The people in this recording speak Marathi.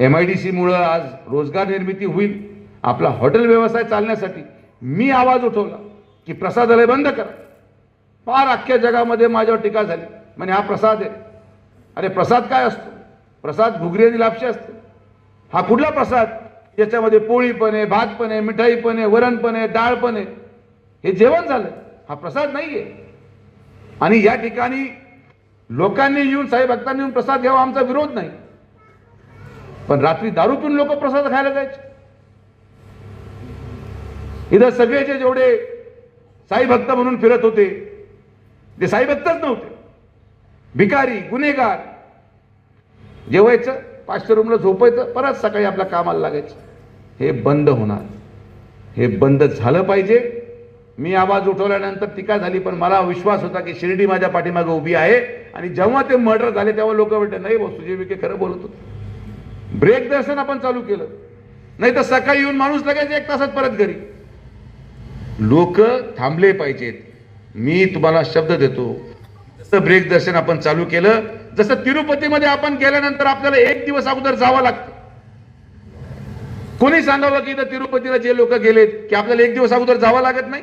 एम आय डी सीमुळं आज रोजगार निर्मिती होईल. आपला हॉटेल व्यवसाय चालण्यासाठी मी आवाज उठवला की प्रसादालय बंद करा. फार अख्ख्या जगामध्ये माझ्यावर टीका झाली. म्हणजे हा प्रसाद आहे. अरे प्रसाद काय असतो? प्रसाद घुगरी आणि लापशी असते. हा कुठला प्रसाद? याच्यामध्ये पोळी पण आहे भात पण आहे मिठाई पण आहे वरण पण आहे डाळ पण आहे हे जेवण झालं. हा प्रसाद नाही आहे आणि या ठिकाणी लोकांनी येऊन साई भक्तांनी येऊन प्रसाद घ्यावा आमचा विरोध नाही. पण रात्री दारू पिऊन लोक प्रसाद खायला जायचे. इथं सगळेचे जेवढे साई भक्त म्हणून फिरत होते ते साई भक्तच नव्हते. भिकारी गुन्हेगार. जेवायचं पाचशे रूमला झोपायचं परत सकाळी आपल्या कामाला लागायचं. हे बंद होणार. हे बंद झालं पाहिजे. मी आवाज उठवल्यानंतर टीका झाली पण मला विश्वास होता की शिर्डी माझ्या पाठीमागे उभी आहे आणि जेव्हा ते मर्डर झाले तेव्हा लोक म्हणते नाही भाऊ सुजय विखे खरं बोलत होते. ब्रेक दर्शन आपण चालू केलं. नाही तर सकाळी येऊन माणूस लगेच एक तासात परत घरी. लोक थांबले पाहिजेत. मी तुम्हाला शब्द देतो. जसं ब्रेक दर्शन आपण चालू केलं जसं तिरुपतीमध्ये आपण गेल्यानंतर आपल्याला एक दिवस अगोदर जावं लागतं. कोणी सांगावं की इथं तिरुपतीला जे लोक गेलेत की आपल्याला एक दिवस अगोदर जावं लागत नाही?